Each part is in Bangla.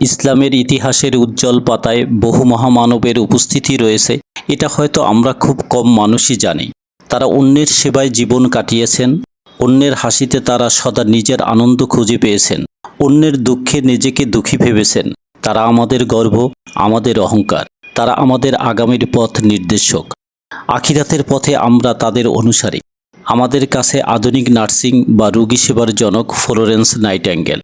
ইসলামের ইতিহাসের উজ্জ্বল পাতায় বহু মহামানবের উপস্থিতি রয়েছে। এটা হয়তো আমরা খুব কম মানুষই জানি। তারা অন্যের সেবায় জীবন কাটিয়েছেন, অন্যের হাসিতে তারা সদা নিজের আনন্দ খুঁজে পেয়েছেন, অন্যের দুঃখে নিজেকে দুঃখী ভেবেছেন। তারা আমাদের গর্ব, আমাদের অহংকার, তারা আমাদের আগামীর পথ নির্দেশক। আখিরাতের পথে আমরা তাদের অনুসারী। আমাদের কাছে আধুনিক নার্সিং বা রোগী সেবার জনক ফ্লোরেন্স নাইট্যাঙ্গেল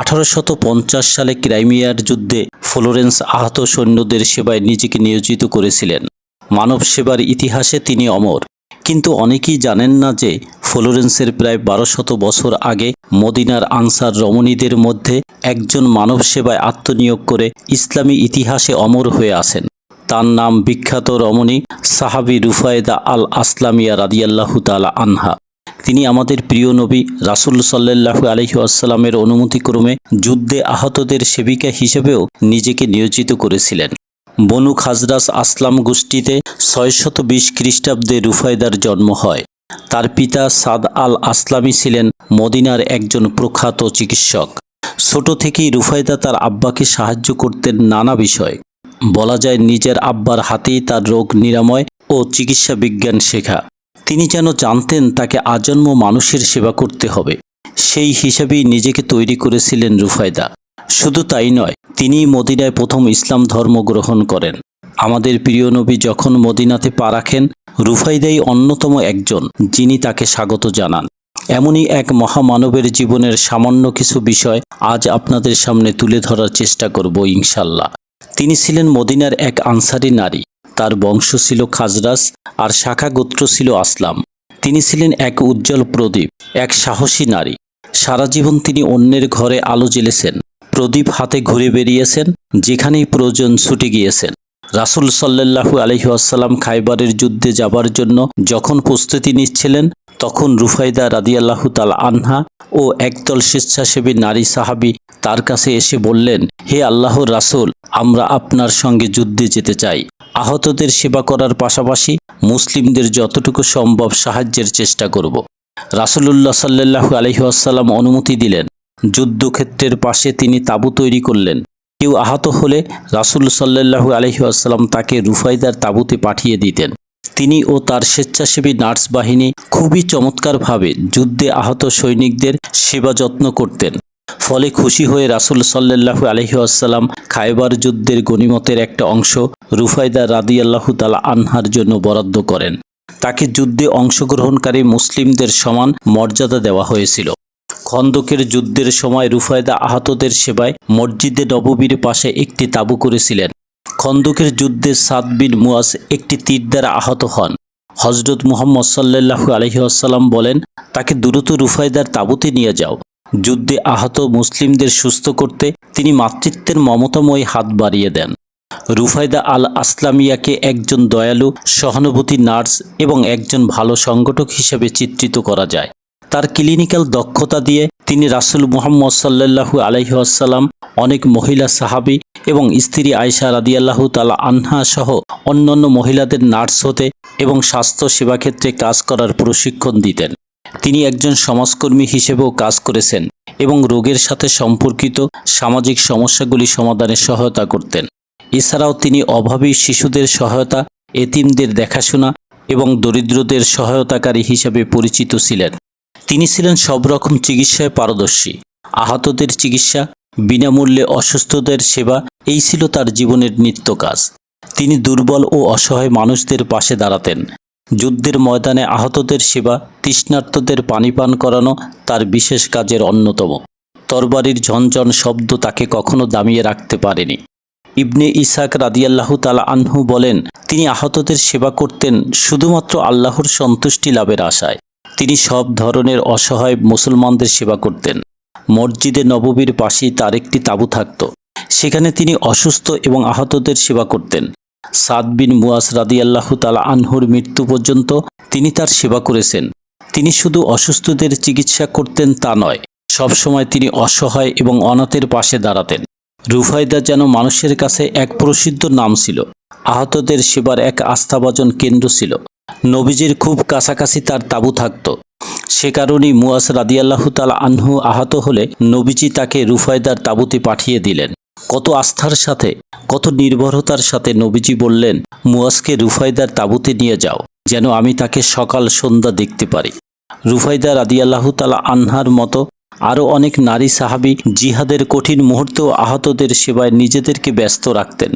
আঠারোশত পঞ্চাশ সালে ক্রাইমিয়ার যুদ্ধে ফ্লোরেন্স আহত সৈন্যদের সেবায় নিজেকে নিয়োজিত করেছিলেন। মানব সেবার ইতিহাসে তিনি অমর। কিন্তু অনেকেই জানেন না যে ফ্লোরেন্সের প্রায় বারোশত বছর আগে মদিনার আনসার রমণীদের মধ্যে একজন মানব সেবায় আত্মনিয়োগ করে ইসলামী ইতিহাসে অমর হয়ে আছেন। তার নাম বিখ্যাত রমণী সাহাবি রুফায়দা আল আসলামিয়া রাদিয়াল্লাহু তালা আনহা। তিনি আমাদের প্রিয় নবী রাসুল সাল্লাহু আলহি আসাল্লামের অনুমতিক্রমে যুদ্ধে আহতদের সেবিকা হিসেবেও নিজেকে নিয়োজিত করেছিলেন। বনু খাজরাস আসলাম গোষ্ঠীতে ছয়শত বিশ খ্রিস্টাব্দে রুফায়দার জন্ম হয়। তার পিতা সাদ আল আসলামী ছিলেন মদিনার একজন প্রখ্যাত চিকিৎসক। ছোট থেকেই রুফায়দা তার আব্বাকে সাহায্য করতেন নানা বিষয়। বলা যায় নিজের আব্বার হাতেই তার রোগ নিরাময় ও চিকিৎসা বিজ্ঞান শেখা। তিনি যেন জানতেন তাকে আজন্ম মানুষের সেবা করতে হবে। সেই হিসাবেই নিজেকে তৈরি করেছিলেন রুফায়দা। শুধু তাই নয় তিনি মদিনায় প্রথম ইসলাম ধর্ম গ্রহণ করেন। আমাদের প্রিয় নবী যখন মদিনাতে পা রাখেন রুফাইদাই অন্যতম একজন, যিনি তাকে স্বাগত জানান। এমনই এক মহামানবের জীবনের সামান্য কিছু বিষয় আজ আপনাদের সামনে তুলে ধরার চেষ্টা করব ইনশাল্লাহ। তিনি ছিলেন মদিনার এক আনসারি নারী। তার বংশ ছিল খাজরাস আর শাখা গোত্র ছিল আসলাম। তিনি ছিলেন এক উজ্জ্বল প্রদীপ, এক সাহসী নারী। সারা জীবন তিনি অন্যের ঘরে আলো জ্বেলেছেন, প্রদীপ হাতে ঘুরে বেরিয়েছেন যেখানেই প্রয়োজন ছুটে গিয়েছেন। রাসুল সাল্লাহু আলহিহাসাল্লাম খাইবারের যুদ্ধে যাবার জন্য যখন প্রস্তুতি নিচ্ছিলেন, তখন রুফাইদা রাদিয়াল্লাহু তাল আনহা ও একদল স্বেচ্ছাসেবী নারী সাহাবি তার কাছে এসে বললেন, হে আল্লাহর রাসুল, আমরা আপনার সঙ্গে যুদ্ধে যেতে চাই। আহতদের সেবা করার পাশাপাশি মুসলিমদের যতটুকু সম্ভব সাহায্যের চেষ্টা করব। রাসুলুল্লাহ সাল্লাহু আলহিহাসাল্লাম অনুমতি দিলেন। যুদ্ধক্ষেত্রের পাশে তিনি তাঁবু তৈরি করলেন। কেউ আহত হলে রাসুল সাল্লাহু আলহিহাসাল্লাম তাকে রুফাইদার তাঁবুতে পাঠিয়ে দিতেন। তিনি ও তার স্বেচ্ছাসেবী নার্স বাহিনী খুবই চমৎকারভাবে যুদ্ধে আহত সৈনিকদের সেবা যত্ন করতেন। ফলে খুশি হয়ে রাসুল সাল্লাহু আলহিহাসাল্লাম খায়বার যুদ্ধের গণিমতের একটা অংশ রুফাইদা রাদিয়াল্লাহু তালা আনহার জন্য বরাদ্দ করেন। তাকে যুদ্ধে অংশগ্রহণকারী মুসলিমদের সমান মর্যাদা দেওয়া হয়েছিল। খন্দকের যুদ্ধের সময় রুফায়দা আহতদের সেবায় মসজিদে নববীর পাশে একটি তাঁবু করেছিলেন। খন্দকের যুদ্ধে সাদ বিন মুয়াজ একটি তীর দ্বারা আহত হন। হজরত মুহাম্মদ সাল্লাহু আলহিহাসাল্লাম বলেন, তাকে দ্রুত রুফায়দার তাঁবুতে নিয়ে যাও। যুদ্ধে আহত মুসলিমদের সুস্থ করতে তিনি মাতৃত্বের মমতাময় হাত বাড়িয়ে দেন। রুফায়দা আল আসলামিয়াকে একজন দয়ালু, সহানুভূতি নার্স এবং একজন ভালো সংগঠক হিসেবে চিত্রিত করা যায়। তার ক্লিনিক্যাল দক্ষতা দিয়ে তিনি রাসুল মুহাম্মদ সাল্লাহু আলহিহাসাল্লাম অনেক মহিলা সাহাবি এবং স্ত্রী আয়সা রাদিয়াল্লাহু তালা আনহা সহ অন্যান্য মহিলাদের নার্স হতে এবং স্বাস্থ্য সেবা ক্ষেত্রে কাজ করার প্রশিক্ষণ দিতেন। তিনি একজন সমাজকর্মী হিসেবেও কাজ করেছেন এবং রোগের সাথে সম্পর্কিত সামাজিক সমস্যাগুলি সমাধানে সহায়তা করতেন। এছাড়াও তিনি অভাবী শিশুদের সহায়তা, এতিমদের দেখাশোনা এবং দরিদ্রদের সহায়তাকারী হিসাবে পরিচিত ছিলেন। তিনি ছিলেন সব রকম চিকিৎসায় পারদর্শী। আহতদের চিকিৎসা, বিনামূল্যে অসুস্থদের সেবা, এই ছিল তার জীবনের নিত্য কাজ। তিনি দুর্বল ও অসহায় মানুষদের পাশে দাঁড়াতেন। যুদ্ধের ময়দানে আহতদের সেবা, তৃষ্ণার্তদের পানি পান করানো তার বিশেষ কাজের অন্যতম। তরবারির ঝনঝন শব্দ তাকে কখনো দামিয়ে রাখতে পারেনি। ইবনে ইসাক রাদিয়াল্লাহু তালা আনহু বলেন, তিনি আহতদের সেবা করতেন শুধুমাত্র আল্লাহর সন্তুষ্টি লাভের আশায়। তিনি সব ধরনের অসহায় মুসলমানদের সেবা করতেন। মসজিদে নববীর পাশেই তার একটি তাঁবু থাকত। সেখানে তিনি অসুস্থ এবং আহতদের সেবা করতেন। সাদ বিন মুয়াস রাদিয়াল্লাহু তালা আনহুর মৃত্যু পর্যন্ত তিনি তার সেবা করেছেন। তিনি শুধু অসুস্থদের চিকিৎসা করতেন তা নয়, সবসময় তিনি অসহায় এবং অনাথের পাশে দাঁড়াতেন। রুফায়দা যেন মানুষের কাছে এক প্রসিদ্ধ নাম ছিল, আহতদের সেবার এক আস্থাভাজন কেন্দ্র ছিল। নবীজির খুব কাছাকাছি তার তাঁবু থাকত। সে কারণেই মুয়াস রাদিয়াল্লাহু তালা আনহু আহত হলে নবীজি তাকে রুফায়দার তাঁবুতে পাঠিয়ে দিলেন। কত আস্থার সাথে, কত নির্ভরতার সাথে নবীজি বললেন মুয়াজকে রুফাইদার তাঁবুতে নিয়ে যাও, যেন আমি তাকে সকাল সন্ধ্যা দেখতে পারি। রুফাইদা রাদিয়াল্লাহু তালা আনহার মতো আরও অনেক নারী সাহাবি জিহাদের কঠিন মুহূর্তেও আহতদের সেবায় নিজেদেরকে ব্যস্ত রাখতেন।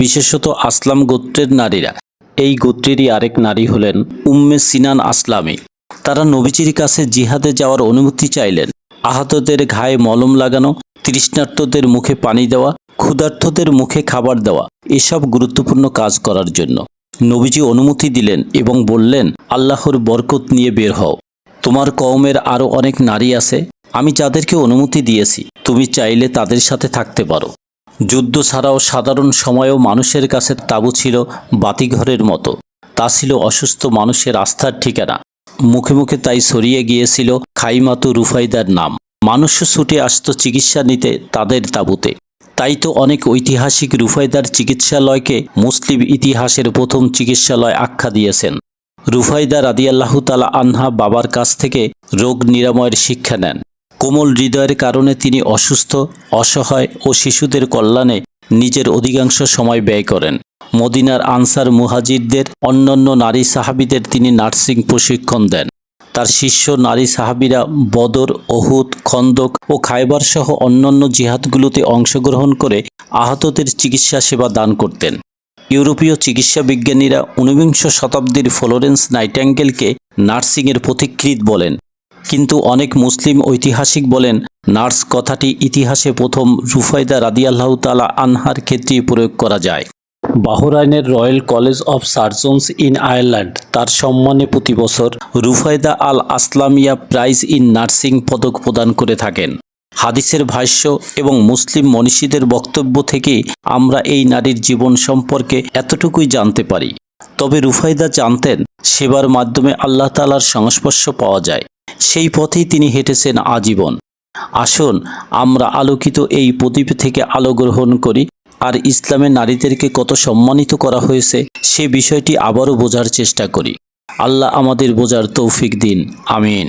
বিশেষত আসলাম গোত্রের নারীরা। এই গোত্রেরই আরেক নারী হলেন উম্মে সিনান আসলামী। তারা নবীজির কাছে জিহাদে যাওয়ার অনুমতি চাইলেন। আহতদের ঘায়ে মলম লাগানো তৃষ্ণার্তদের মুখে পানি দেওয়া, ক্ষুধার্তদের মুখে খাবার দেওয়া, এসব গুরুত্বপূর্ণ কাজ করার জন্য। নবীজি অনুমতি দিলেন এবং বললেন, আল্লাহর বরকত নিয়ে বের হও। তোমার কওমের আরও অনেক নারী আছে, আমি যাদেরকে অনুমতি দিয়েছি, তুমি চাইলে তাদের সাথে থাকতে পারো। যুদ্ধ ছাড়াও সাধারণ সময়েও মানুষের কাছে তাঁবু ছিল বাতিঘরের মতো। তা ছিল অসুস্থ মানুষের আস্থার ঠিকানা। মুখে মুখে তাই ছড়িয়ে গিয়েছিল খাইমাতু রুফাইদার নাম। মানুষ ছুটে আসতো চিকিৎসা নিতে তাদের তাঁবুতে। তাই তো অনেক ঐতিহাসিক রুফাইদার চিকিৎসালয়কে মুসলিম ইতিহাসের প্রথম চিকিৎসালয় আখ্যা দিয়েছেন। রুফাইদা রাদিয়াল্লাহু তালা আনহা বাবার কাছ থেকে রোগ নিরাময়ের শিক্ষা নেন। কোমল হৃদয়ের কারণে তিনি অসুস্থ, অসহায় ও শিশুদের কল্যাণে নিজের অধিকাংশ সময় ব্যয় করেন। মদিনার আনসার মুহাজিরদের অন্যান্য নারী সাহাবিদের তিনি নার্সিং প্রশিক্ষণ দেন। তার শিষ্য, নারী সাহাবিরা বদর অহুদ খন্দক ও খায়বার সহ অন্যান্য জিহাদগুলোতে অংশগ্রহণ করে আহতদের চিকিৎসা সেবা দান করতেন। ইউরোপীয় চিকিৎসা বিজ্ঞানীরা ঊনবিংশ শতাব্দীর ফ্লোরেন্স নাইটাঙ্গেলকে নার্সিংয়ের পথিকৃৎ বলেন। কিন্তু অনেক মুসলিম ঐতিহাসিক বলেন, নার্স কথাটি ইতিহাসে প্রথম রুফাইদা রাদিয়াল্লাহ তালা আনহার ক্ষেত্রে প্রয়োগ করা যায়। বাহরাইনের Royal College of Surgeons in Ireland. তার সম্মানে প্রতি বছর Rufaida al Aslamiya prize in nursing পদক প্রদান করে থাকেন। হাদিসের ভাষ্য এবং মুসলিম মনীষীদের বক্তব্য থেকে আমরা এই নারীর জীবন সম্পর্কে এতটুকুই জানতে পারি। তবে রুফাইদা জানতেন, সেবার মাধ্যমে আল্লাহ তালার সংস্পর্শ পাওয়া যায়। সেই পথেই তিনি হেঁটেছেন আজীবন। আসুন, আমরা আলোকিত এই প্রদীপ থেকে আলো গ্রহণ করি। আর ইসলামে নারীদেরকে কত সম্মানিত করা হয়েছে, সে বিষয়টি আবারও বোঝার চেষ্টা করি। আল্লাহ আমাদের বোঝার তৌফিক দিন। আমিন।